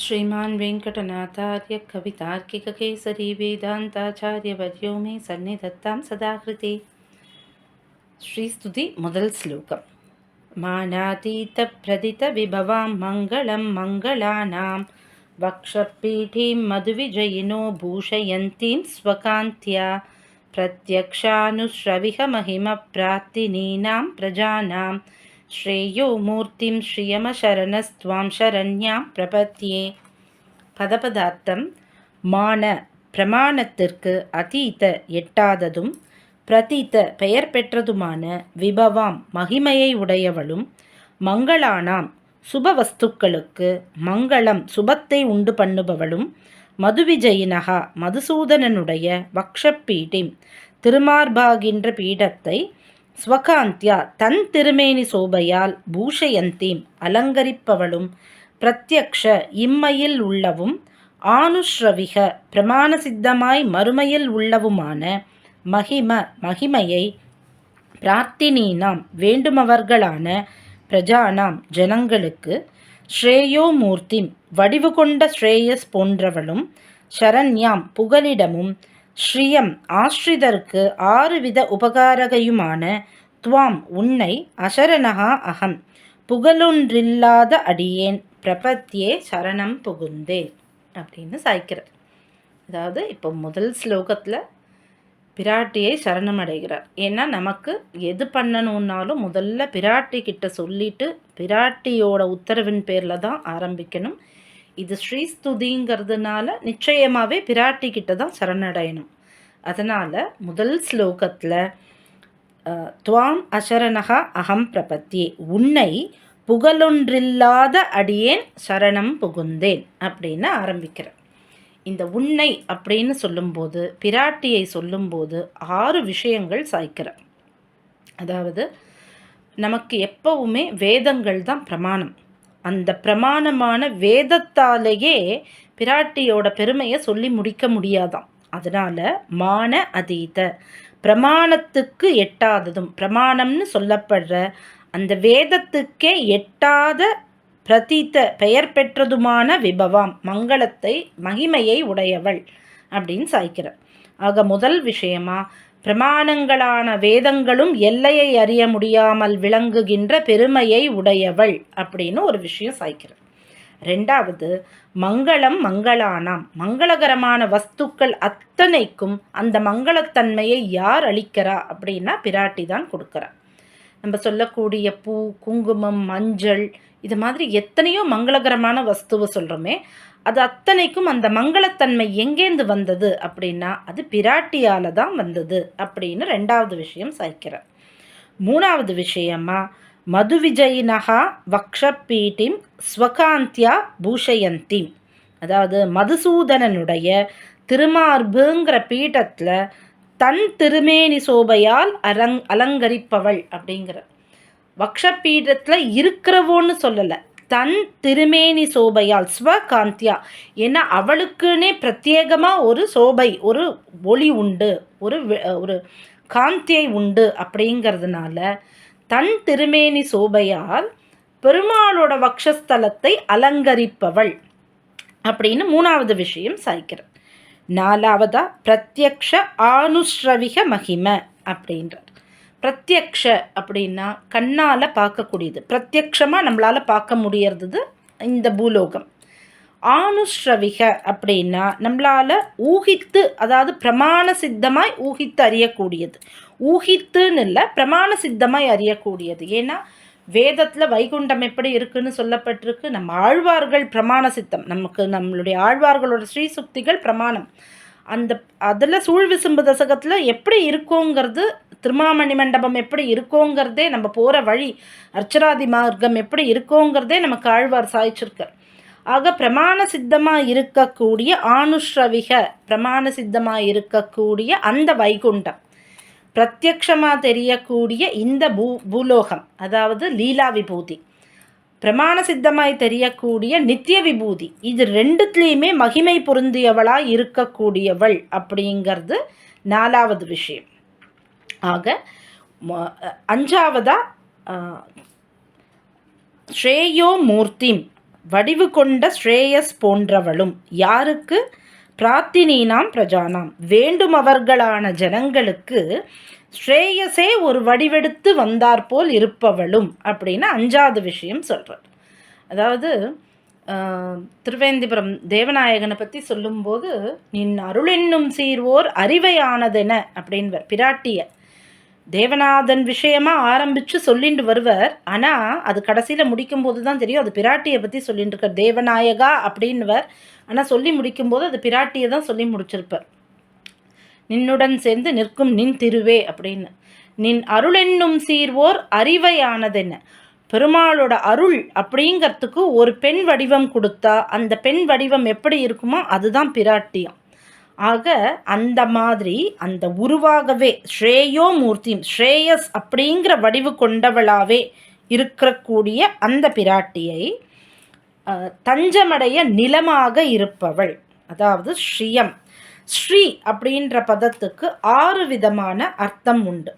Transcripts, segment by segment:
श्रीमान् वेङ्कटनाथार्यकवितार्किककेसरी वेदान्ताचार्यवर्यो मे सन्निधत्तां सदाकृते श्रीस्तुति मुदल् श्लोकं मानातीतप्रदितविभवां मङ्गलं मङ्गलानां वक्षपीठीं मधुविजयिनो भूषयन्तीं स्वकान्त्या प्रत्यक्षानुश्रविहमहिमप्रार्थिनीनां प्रजानां ஸ்ரேயோ மூர்த்திம் ஸ்ரீயமசரணஸ்துவாம் சரண்யாம் பிரபத்தியே பதபதார்த்தம் மான பிரமாணத்திற்கு அதீத எட்டாததும் பிரதீத்த பெயர் பெற்றதுமான விபவாம் மகிமையை உடையவளும் மங்களானாம் சுபவஸ்துக்களுக்கு மங்களம் சுபத்தை உண்டு பண்ணுபவளும் மதுவிஜயினகா மதுசூதனனுடைய வக்ஷப்பீடிம் திருமார்பாகின்ற பீடத்தை ஸ்வகாந்தியா தன் திருமேனி சோபையால் பூஷயந்தீம் அலங்கரிப்பவளும் பிரத்யக்ஷ இம்மையில் உள்ளவும் ஆனுஷ்ரவிக பிரமாண சித்தமாய் மறுமையில் உள்ளவுமான மகிம மகிமையை பிரார்த்தினீனாம் வேண்டுமவர்களான பிரஜானாம் ஜனங்களுக்கு ஸ்ரேயோ மூர்த்திம் வடிவு கொண்ட ஸ்ரேயஸ் போன்றவளும் சரண்யாம் புகலிடமும் ஸ்ரீயம் ஆஸ்ரிதருக்கு ஆறுவித உபகாரகையுமான துவாம் உன்னை அசரணகா அகம். புகழொன்றில்லாத அடியேன் பிரபத்தியே சரணம் புகுந்தேன் அப்படின்னு சாய்க்கிறார். அதாவது இப்போ முதல் ஸ்லோகத்தில் பிராட்டியை சரணம் அடைகிறார். ஏன்னா நமக்கு எது பண்ணணுன்னாலும் முதல்ல பிராட்டி கிட்ட சொல்லிட்டு பிராட்டியோட உத்தரவின் பேரில் தான் ஆரம்பிக்கணும். இது ஸ்ரீஸ்துதிங்கிறதுனால நிச்சயமாகவே பிராட்டி கிட்ட தான் சரணடையணும். அதனால் முதல் ஸ்லோகத்தில் துவாம் அசரணகா அகம் பிரபத்தி உன்னை புகழொன்றில்லாத அடியேன் சரணம் புகுந்தேன் அப்படின்னு ஆரம்பிக்கிறேன் இந்த உன்னை அப்படின்னு சொல்லும்போது பிராட்டியை சொல்லும்போது ஆறு விஷயங்கள் சாய்க்கிறேன் அதாவது நமக்கு எப்பவுமே வேதங்கள் தான் பிரமாணம். அந்த பிரமாணமான வேதத்தாலேயே பிராட்டியோட பெருமையை சொல்லி முடிக்க முடியாதாம். அதனால மான அதீத பிரமாணத்துக்கு எட்டாததும் பிரமாணம்னு சொல்லப்படுற அந்த வேதத்துக்கே எட்டாத பிரதீத்த பெயர் பெற்றதுமான விபவாம் மங்களத்தை மகிமையை உடையவள் அப்படின்னு சாய்க்கிறார். ஆக முதல் விஷயமா பிரமாணங்களான வேதங்களும் எல்லையை அறிய முடியாமல் விளங்குகின்ற பெருமையை உடையவள் அப்படின்னு ஒரு விஷயம் சாய்க்கிறார் ரெண்டாவது மங்களம் மங்களானாம். மங்களகரமான வஸ்துக்கள் அத்தனைக்கும் அந்த மங்களத்தன்மையை யார் அளிக்கிறா அப்படின்னா பிராட்டி தான் கொடுக்குறா. நம்ம சொல்லக்கூடிய பூ குங்குமம் மஞ்சள் இது மாதிரி எத்தனையோ மங்களகரமான வஸ்துவை சொல்கிறோமே அது அத்தனைக்கும் அந்த மங்களத்தன்மை எங்கேருந்து வந்தது அப்படின்னா அது பிராட்டியால் தான் வந்தது அப்படின்னு ரெண்டாவது விஷயம் சாய்க்கிறார். மூணாவது விஷயமா மது விஜயினகா வக்ஷப்பீட்டிம் ஸ்வகாந்தியா பூஷயந்தீம். அதாவது மதுசூதனனுடைய திருமார்புங்கிற பீட்டத்தில் தன் திருமேனி சோபையால் அலங் அலங்கரிப்பவள் அப்படிங்கிற. வக்ஷபீடத்தில் இருக்கிறவோன்னு சொல்லலை. தன் திருமேனி சோபையால் ஸ்வகாந்தியா ஏன்னா அவளுக்குன்னே பிரத்யேகமாக ஒரு சோபை ஒரு ஒளி உண்டு. ஒரு ஒரு காந்தியை உண்டு அப்படிங்கிறதுனால தன் திருமேனி சோபையால் பெருமாளோட வக்ஷஸ்தலத்தை அலங்கரிப்பவள் அப்படின்னு மூணாவது விஷயம் சாய்க்கிறார் நாலாவதா? பிரத்யக்ஷ ஆனுஸ்ரவிக மகிமை அப்படின்றார். பிரத்யக்ஷ அப்படின்னா கண்ணால் பார்க்கக்கூடியது. பிரத்யக்ஷமாக நம்மளால் பார்க்க முடியறது இந்த பூலோகம். ஆனுஸ்ரவிக அப்படின்னா நம்மளால் ஊகித்து அதாவது பிரமாண சித்தமாய் ஊகித்து அறியக்கூடியது. ஊகித்துன்னு இல்லை பிரமாண சித்தமாய் அறியக்கூடியது. ஏன்னா வேதத்தில் வைகுண்டம் எப்படி இருக்குன்னு சொல்லப்பட்டிருக்கு. நம்ம ஆழ்வார்கள் பிரமாண சித்தம். நமக்கு நம்மளுடைய ஆழ்வார்களோட ஸ்ரீசுக்திகள் பிரமாணம். அந்த அதில் சூழ்விசும்பு தசகத்தில் எப்படி இருக்கோங்கிறது திருமாமணி மண்டபம் எப்படி இருக்கோங்கிறதே நம்ம போகிற வழி அர்ச்சராதி மார்க்கம் எப்படி இருக்கோங்கிறதே நமக்கு ஆழ்வார் சாய்ச்சிருக்கார். ஆக பிரமாண சித்தமாக இருக்கக்கூடிய ஆனுஷ்ரவிக பிரமாண சித்தமாக இருக்கக்கூடிய அந்த வைகுண்டம். பிரத்யக்ஷமாக தெரியக்கூடிய இந்த பூ பூலோகம் அதாவது லீலா விபூதி பிரமாண சித்தமாய் தெரியக்கூடிய நித்திய விபூதி இது ரெண்டுத்துலேயுமே மகிமை பொருந்தியவளாக இருக்கக்கூடியவள் அப்படிங்கிறது நாலாவது விஷயம். ஆக அஞ்சாவதா ஸ்ரேயோ மூர்த்திம் வடிவு கொண்ட ஸ்ரேயஸ் போன்றவளும் யாருக்கு? பிரார்த்தினீனாம் பிரஜானாம். வேண்டுமவர்களான ஜனங்களுக்கு ஸ்ரேயஸே ஒரு வடிவெடுத்து வந்தாற்போல் இருப்பவளும் அப்படின்னு அஞ்சாவது விஷயம் சொல்கிறார் அதாவது திருவேந்திபுரம் தேவநாயகனை பற்றி சொல்லும்போது நின் அருளென்னும் சீர்வோர் அறிவையானதென அப்படின்வர் பிராட்டிய. தேவநாதன் விஷயமாக ஆரம்பித்து சொல்லிட்டு வருவர். ஆனால் அது கடைசியில் முடிக்கும்போது தான் தெரியும். அது பிராட்டியை பற்றி சொல்லிட்டு இருக்கார். தேவநாயகா அப்படின்னுவர். ஆனால் சொல்லி முடிக்கும்போது அது பிராட்டியை தான் சொல்லி முடிச்சிருப்பார். நின்னுடன் சேர்ந்து நிற்கும் நின் திருவே அப்படின்னு. நின் அருளென்னும் சீர்வோர் அறிவையானதென்ன? பெருமாளோட அருள் அப்படிங்கிறதுக்கு ஒரு பெண் வடிவம் கொடுத்தா அந்த பெண் வடிவம் எப்படி இருக்குமோ அதுதான் பிராட்டியம். ஆக அந்த மாதிரி அந்த உருவாகவே ஸ்ரேயோ மூர்த்தி ஸ்ரேயஸ் அப்படிங்கிற வடிவு கொண்டவளாகவே இருக்கக்கூடிய அந்த பிராட்டியை தஞ்சமடைய நிலமாக இருப்பவள். அதாவது ஸ்ரீயம். ஸ்ரீ அப்படின்ற பதத்துக்கு ஆறு விதமான அர்த்தம் உண்டு.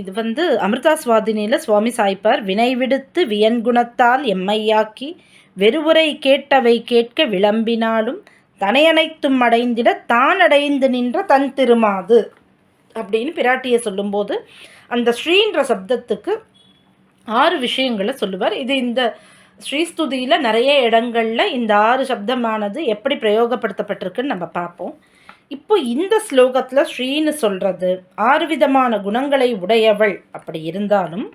இது வந்து அமிர்தா சுவாதினியில் சுவாமி சாய்ப்பார் வினை விடுத்து வியன்குணத்தால் எம்மையாக்கி வெறுவுரை கேட்டவை கேட்க விளம்பினாலும் தனையனைத்தும் அடைந்திட தான் அடைந்து நின்ற தன் திருமாது அப்படின்னு பிராட்டியை சொல்லும்போது அந்த ஸ்ரீன்ற சப்தத்துக்கு ஆறு விஷயங்களை சொல்லுவார். இது இந்த ஸ்ரீஸ்துதியில் நிறைய இடங்களில் இந்த ஆறு சப்தமானது எப்படி பிரயோகப்படுத்தப்பட்டிருக்குன்னு நம்ம பார்ப்போம். இப்போ இந்த ஸ்லோகத்தில் ஸ்ரீன்னு சொல்கிறது ஆறு விதமான குணங்களை உடையவள் அப்படி இருந்தாலும்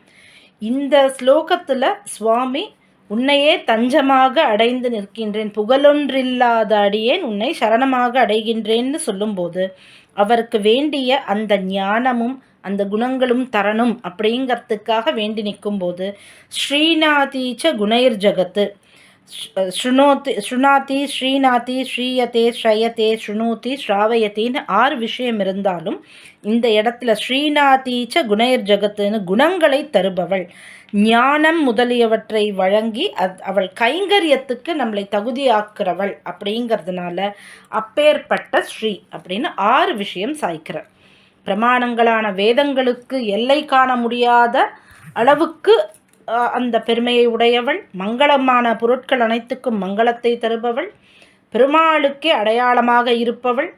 இந்த ஸ்லோகத்தில் சுவாமி உன்னையே தஞ்சமாக அடைந்து நிற்கின்றேன். புகழொன்றில்லாத அடியேன் உன்னை சரணமாக அடைகின்றேன்னு சொல்லும்போது அவருக்கு வேண்டிய அந்த ஞானமும் அந்த குணங்களும் தரணும் அப்படிங்கிறதுக்காக வேண்டி நிற்கும்போது ஸ்ரீநாதீச்ச குணைர் ஜகத்து. ஸ்ருணோத்தி ஸ்ருணாதி ஸ்ரீநாதி ஸ்ரீயதே ஸ்ரயதே ஸ்ருணோத்தி ஸ்ராவயத்தின்னு ஆறு விஷயம் இருந்தாலும் இந்த இடத்துல ஸ்ரீநாதீச்ச குணைர் ஜகத்துன்னு குணங்களை தருபவள். ஞானம் முதலியவற்றை வழங்கி அத் அவள் கைங்கரியத்துக்கு நம்மளை தகுதியாக்குறவள் அப்படிங்கிறதுனால அப்பேற்பட்ட ஸ்ரீ அப்படின்னு ஆறு விஷயம் சாய்க்கிறார் பிரமாணங்களான வேதங்களுக்கு எல்லை காண முடியாத அளவுக்கு அந்த பெருமையை உடையவள் மங்களமான பொருட்கள் அனைத்துக்கும் மங்களத்தை தருபவள் பெருமாளுக்கே அடையாளமாக இருப்பவள்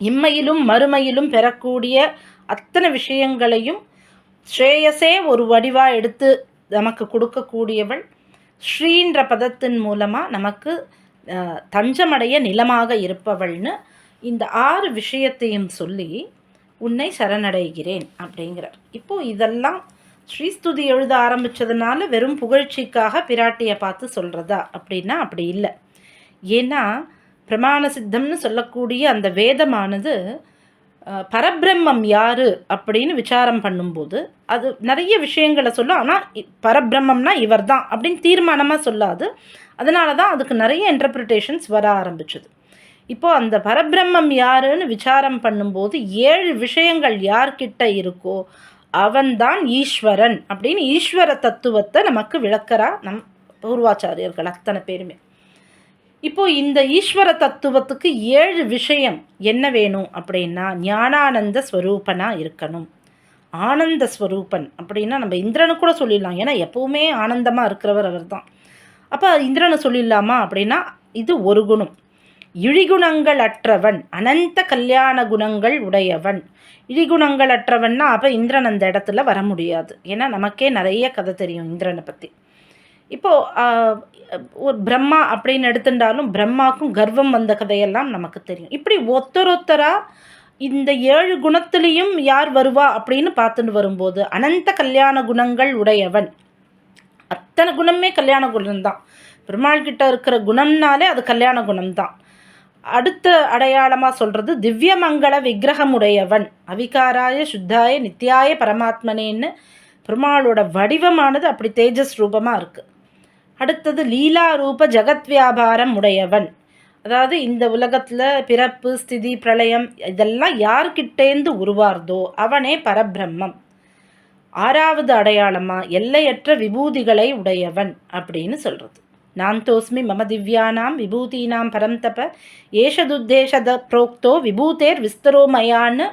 இம்மையிலும் மறுமையிலும் பெறக்கூடிய அத்தனை விஷயங்களையும் ஸ்ரேயஸே ஒரு வடிவாக எடுத்து நமக்கு கொடுக்கக்கூடியவள். ஸ்ரீன்ற பதத்தின் மூலமாக நமக்கு தஞ்சமடைய நிலமாக இருப்பவள்னு இந்த ஆறு விஷயத்தையும் சொல்லி உன்னை சரணடைகிறேன் அப்படிங்கிறார். இப்போது இதெல்லாம் ஸ்ரீஸ்துதி எழுத ஆரம்பித்ததுனால வெறும் புகழ்ச்சிக்காக பிராட்டியை பார்த்து சொல்கிறதா அப்படின்னா அப்படி இல்லை. ஏன்னா பிரமாண சித்தம்னு சொல்லக்கூடிய அந்த வேதமானது பரபிரம்மம் யார் அப்படின்னு விசாரம் பண்ணும்போது அது நிறைய விஷயங்களை சொல்லும். ஆனால் பரபிரம்மம்னா இவர் தான் அப்படின்னு தீர்மானமாக சொல்லாது. அதனால தான் அதுக்கு நிறைய இன்டர்பிரிட்டேஷன்ஸ் வர ஆரம்பிச்சது. இப்போது அந்த பரபிரம்மம் யாருன்னு விசாரம் பண்ணும்போது ஏழு விஷயங்கள் யார்கிட்ட இருக்கோ அவன்தான் ஈஸ்வரன் அப்படின்னு ஈஸ்வர தத்துவத்தை நமக்கு விளக்கிறா நம் பூர்வாச்சாரியர்கள் அத்தனை பேருமே. இப்போ இந்த ஈஸ்வர தத்துவத்துக்கு ஏழு விஷயம் என்ன வேணும் அப்படின்னா ஞானானந்த ஸ்வரூபனாக இருக்கணும். ஆனந்த ஸ்வரூபன் அப்படின்னா நம்ம இந்திரனு கூட சொல்லிடலாம். ஏன்னா எப்போவுமே ஆனந்தமாக இருக்கிறவர் அவர் தான் அப்போ இந்திரனை சொல்லிடலாமா அப்படின்னா இது ஒரு குணம். இழிகுணங்கள் அற்றவன் அனந்த கல்யாண குணங்கள் உடையவன். இழிகுணங்கள் அற்றவன்னா அப்போ இந்திரன் அந்த இடத்துல வர முடியாது. ஏன்னா நமக்கே நிறைய கதை தெரியும் இந்திரனை பற்றி இப்போது ஒரு பிரம்மா அப்படின்னு எடுத்துட்டாலும் பிரம்மாக்கும் கர்வம் வந்த கதையெல்லாம் நமக்கு தெரியும். இப்படி ஒத்தரொத்தராக இந்த ஏழு குணத்துலேயும் யார் வருவா அப்படின்னு பார்த்துட்டு வரும்போது அனந்த கல்யாண குணங்கள் உடையவன். அத்தனை குணமே கல்யாண குணம்தான் பெருமாள் கிட்ட இருக்கிற குணம்னாலே அது கல்யாண குணம்தான். அடுத்த அடையாளமாக சொல்கிறது திவ்யமங்கள விக்கிரகமுடையவன் அவிகாராய சுத்தாய நித்தியாய பரமாத்மனேன்னு பெருமாளோட வடிவமானது அப்படி தேஜஸ் ரூபமாக இருக்குது அடுத்தது லீலா ரூப ஜகத் வியாபாரம் உடையவன் அதாவது இந்த உலகத்தில் பிறப்பு ஸ்திதி பிரளயம் இதெல்லாம் யார்கிட்டேந்து உருவார்தோ அவனே பரபிரம்மம். ஆறாவது அடையாளமாக எல்லையற்ற விபூதிகளை உடையவன் அப்படின்னு சொல்கிறது நான் தோஸ்மி மம திவ்யானாம் விபூதீனாம் பரந்தப ஏஷதுத்தேஷத புரோக்தோ விபூதேர் விஸ்தரோமயான்னு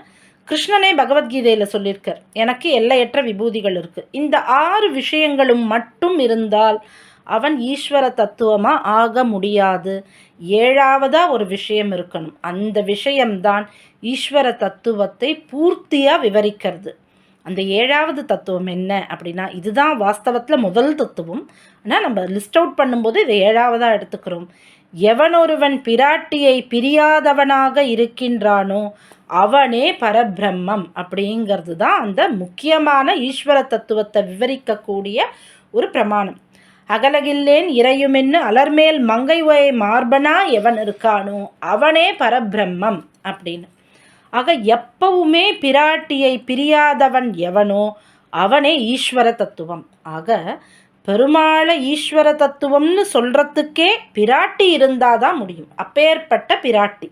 கிருஷ்ணனே பகவத்கீதையில் சொல்லியிருக்கார். எனக்கு எல்லையற்ற விபூதிகள் இருக்குது இந்த ஆறு விஷயங்களும் மட்டும் இருந்தால் அவன் ஈஸ்வர தத்துவமாக ஆக முடியாது. ஏழாவதாக ஒரு விஷயம் இருக்கணும். அந்த விஷயம்தான் ஈஸ்வர தத்துவத்தை பூர்த்தியாக விவரிக்கிறது. அந்த ஏழாவது தத்துவம் என்ன அப்படின்னா இதுதான் வாஸ்தவத்தில் முதல் தத்துவம். ஆனால் நம்ம லிஸ்ட் அவுட் பண்ணும்போது இதை ஏழாவதாக எடுத்துக்கிறோம். எவனொருவன் பிராட்டியை பிரியாதவனாக இருக்கின்றானோ அவனே பரபிரம்மம் அப்படிங்கிறது தான் அந்த முக்கியமான ஈஸ்வர தத்துவத்தை விவரிக்கக்கூடிய ஒரு பிரமாணம். அகலகில்லேன் இறையுமென்னு அலர்மேல் மங்கை ஒய மார்பனா எவன் இருக்கானோ அவனே பரபிரம்மம் அப்படின்னு. ஆக எப்பவுமே பிராட்டியை பிரியாதவன் எவனோ அவனே ஈஸ்வர தத்துவம். ஆக பெருமாளை ஈஸ்வர தத்துவம்னு சொல்கிறதுக்கே பிராட்டி இருந்தால் தான் முடியும். அப்பேற்பட்ட பிராட்டி.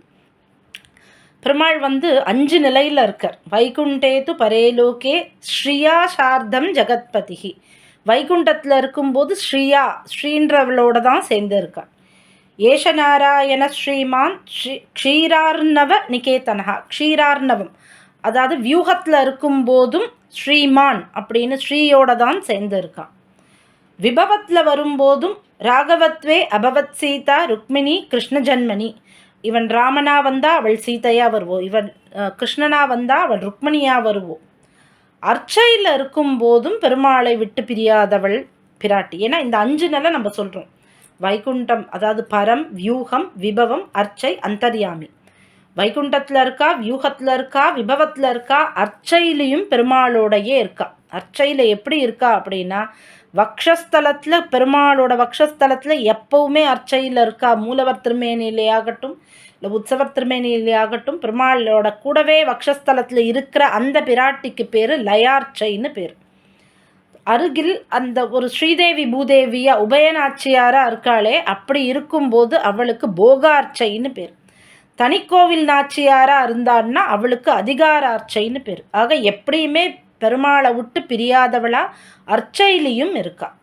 பெருமாள் வந்து அஞ்சு நிலையில் இருக்கார். வைகுண்டேது பரேலோகே ஸ்ரீயா சார்தம் ஜெகத்பதிகி வைகுண்டத்தில் இருக்கும்போது ஸ்ரீயா ஸ்ரீன்றவளோட தான் சேர்ந்துருக்கான் ஏஷநாராயண ஸ்ரீமான் ஸ்ரீ க்ஷீரார்ணவ நிகேதனஹா க்ஷீரார்ணவம். அதாவது வியூகத்தில் இருக்கும்போதும் ஸ்ரீமான் அப்படின்னு ஸ்ரீயோட தான் சேர்ந்துருக்கான் விபவத்தில் வரும்போதும் ராகவத்வே அபவத் சீதா ருக்மிணி கிருஷ்ண ஜன்மணி இவன் ராமனா வந்தால் அவள் சீதையாக வருவோம் இவன் கிருஷ்ணனா வந்தால் அவள் ருக்மிணியாக வருவோம் அர்ச்சையில் இருக்கும்போதும் பெருமாளை விட்டு பிரியாதவள் பிராட்டி. ஏன்னா இந்த அஞ்சு நிலை நம்ம சொல்கிறோம் வைகுண்டம் அதாவது பரம் வியூகம் விபவம் அர்ச்சை அந்தர்யாமி. வைகுண்டத்தில் இருக்கா வியூகத்தில் இருக்கா விபவத்தில் இருக்கா அர்ச்சையிலையும் பெருமாளோடையே இருக்கா. அர்ச்சையில் எப்படி இருக்கா அப்படின்னா வக்ஷஸ்தலத்தில் பெருமாளோட வக்ஷஸ்தலத்தில் எப்போவுமே அர்ச்சையில் இருக்கா? மூலவர் திருமேனிலே ஆகட்டும் இல்லை உற்சவர் திருமேனிலே ஆகட்டும் பெருமாளோட கூடவே வக்ஷஸ்தலத்தில் இருக்கிற அந்த பிராட்டிக்கு பேர் லயார்ச்சைன்னு பேர். அருகில் அந்த ஒரு ஸ்ரீதேவி பூதேவியா உபயநாச்சியாராக இருக்காளே அப்படி இருக்கும்போது அவளுக்கு போகார்ச்சைன்னு பேர். தனிக்கோவில் நாச்சியாராக இருந்தான்னா அவளுக்கு அதிகாரார்ச்சைன்னு பேர். ஆக எப்படியுமே பெருமாளை விட்டு பிரியாதவளா? அர்ச்சையிலையும் இருக்கா.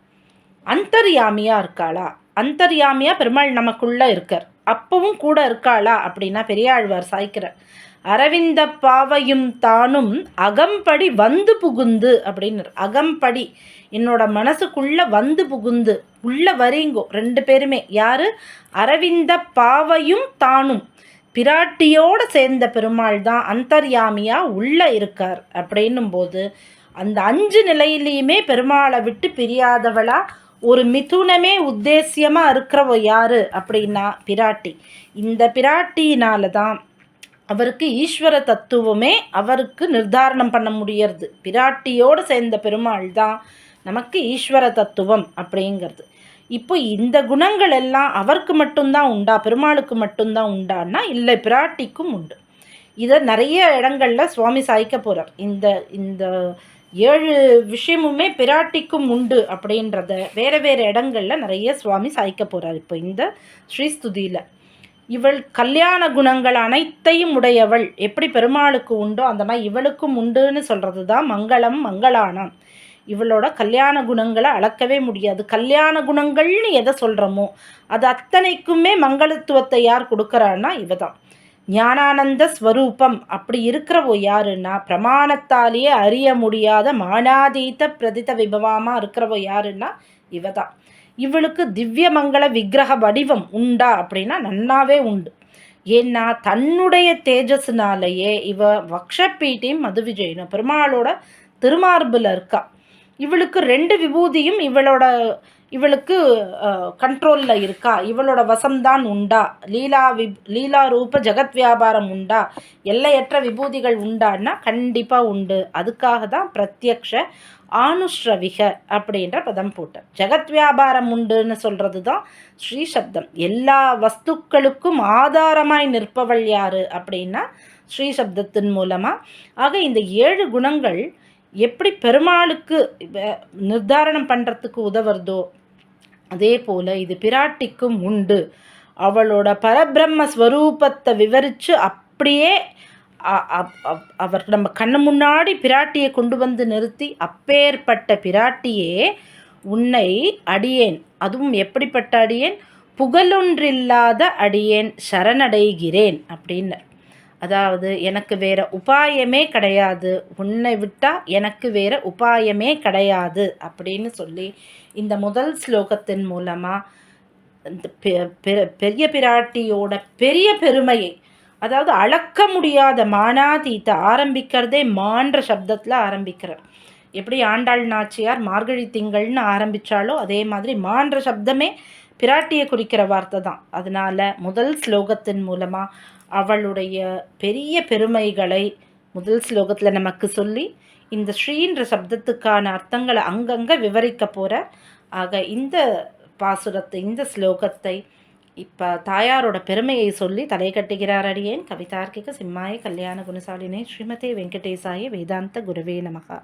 அந்தர்யாமியா இருக்காளா? அந்தர்யாமியா பெருமாள் நமக்குள்ள இருக்கார். அப்பவும் கூட இருக்காளா? அப்படின்னா பெரியாழ்வார் சாய்க்கிறார். அரவிந்த பாவையும் தானும் அகம்படி வந்து புகுந்து அப்படின்னு அகம்படி என்னோட மனசுக்குள்ள வந்து புகுந்து. உள்ள வரீங்கோ ரெண்டு பேருமே. யாரு? அரவிந்த பாவையும் தானும். பிராட்டியோடு சேர்ந்த பெருமாள் தான் அந்தர்யாமியாக உள்ளே இருக்கார் அப்படின்னும் போது அந்த அஞ்சு நிலையிலையுமே பெருமாளை விட்டு பிரியாதவளா ஒரு மிதுனமே உத்தேசியமாக இருக்கிறவ யார் அப்படின்னா பிராட்டி. இந்த பிராட்டினால தான் அவருக்கு ஈஸ்வர தத்துவமே அவருக்கு நிர்தாரணம் பண்ண முடியறது. பிராட்டியோடு சேர்ந்த பெருமாள் தான் நமக்கு ஈஸ்வர தத்துவம் அப்படிங்கிறது. இப்போ இந்த குணங்கள் எல்லாம் அவருக்கு மட்டும்தான் உண்டா? பெருமாளுக்கு மட்டும்தான் உண்டான்னா? இல்லை பிராட்டிக்கும் உண்டு. இதை நிறைய இடங்களில் சுவாமி சாய்க்க போகிறார் இந்த இந்த ஏழு விஷயமுமே பிராட்டிக்கும் உண்டு அப்படின்றத வேறு வேறு இடங்களில் நிறைய சுவாமி சாய்க்க போகிறார் இப்போ இந்த ஸ்ரீஸ்துதியில். இவள் கல்யாண குணங்கள் அனைத்தையும் உடையவள். எப்படி பெருமாளுக்கு உண்டோ அந்த மாதிரி இவளுக்கும் உண்டுன்னு சொல்கிறது தான் மங்களம் மங்களானாம். இவளோட கல்யாண குணங்களை அளக்கவே முடியாது. கல்யாண குணங்கள்னு எதை சொல்கிறோமோ அது அத்தனைக்குமே மங்களத்துவத்தை யார் கொடுக்குறான்னா இவ தான் ஞானானந்த ஸ்வரூபம். அப்படி இருக்கிறவோ யாருன்னா பிரமாணத்தாலேயே அறிய முடியாத மானாதீத பிரதித விபவமாக இருக்கிறவோ யாருன்னா இவ தான் இவளுக்கு திவ்ய மங்கள விக்கிரக வடிவம் உண்டா அப்படின்னா நன்னாவே உண்டு. ஏன்னா தன்னுடைய தேஜஸ்னாலேயே இவ வக்ஷப்பீட்டையும் மதுவிஜயனும் பெருமாளோட திருமார்பில் இருக்கா. இவளுக்கு ரெண்டு விபூதியும் இவளோட இவளுக்கு கண்ட்ரோலில் இருக்கா? இவளோட வசம்தான் உண்டா? லீலா வி லீலா ரூப ஜெகத் வியாபாரம் உண்டா? எல்லையற்ற விபூதிகள் உண்டான்னா கண்டிப்பாக உண்டு. அதுக்காக தான் பிரத்யக்ஷ ஆனுஷ்ரவிக அப்படின்ற பதம் போட்டார். ஜெகத் வியாபாரம் உண்டுன்னு சொல்கிறது தான் ஸ்ரீசப்தம் எல்லா வஸ்துக்களுக்கும் ஆதாரமாய் நிற்பவள் யார் அப்படின்னா ஸ்ரீசப்தத்தின் மூலமாக ஆக இந்த ஏழு குணங்கள் எப்படி பெருமாளுக்கு நிர்தாரணம் பண்ணுறதுக்கு உதவுறதோ அதே போல் இது பிராட்டிக்கும் உண்டு. அவளோட பரபிரம்ம ஸ்வரூபத்தை விவரித்து அப்படியே அவர் நம்ம கண்ணு முன்னாடி பிராட்டியை கொண்டு வந்து நிறுத்தி அப்பேற்பட்ட பிராட்டியே உன்னை அடியேன். அதுவும் எப்படிப்பட்ட அடியேன்? புகழொன்றில்லாத அடியேன் சரணடைகிறேன் அப்படின்னு. அதாவது எனக்கு வேற உபாயமே கிடையாது. உன்னை விட்டால் எனக்கு வேற உபாயமே கிடையாது அப்படின்னு சொல்லி இந்த முதல் ஸ்லோகத்தின் மூலமாக இந்த பெரிய பிராட்டியோட பெரிய பெருமையை அதாவது அளக்க முடியாத மானாதீத்த ஆரம்பிக்கிறதே மான்ற சப்தத்தில் ஆரம்பிக்கிறார். எப்படி ஆண்டாள் நாச்சியார் மார்கழி திங்கள்னு ஆரம்பித்தாலோ அதே மாதிரி மான்ற சப்தமே பிராட்டியை குறிக்கிற வார்த்தை தான். அதனால் முதல் ஸ்லோகத்தின் மூலமாக அவளுடைய பெரிய பெருமைகளை முதல் ஸ்லோகத்தில் நமக்கு சொல்லி இந்த ஸ்ரீன்ற சப்தத்துக்கான அர்த்தங்களை அங்கங்கே விவரிக்க போகிற ஆக இந்த பாசுரத்தை இந்த ஸ்லோகத்தை இப்போ தாயாரோட பெருமையை சொல்லி தலை கட்டுகிறார் அடியேன். கவிதார்க்கிக சிம்மாய கல்யாண குணசாலினே ஸ்ரீமதே வெங்கடேசாய வேதாந்த குருவே நமகா.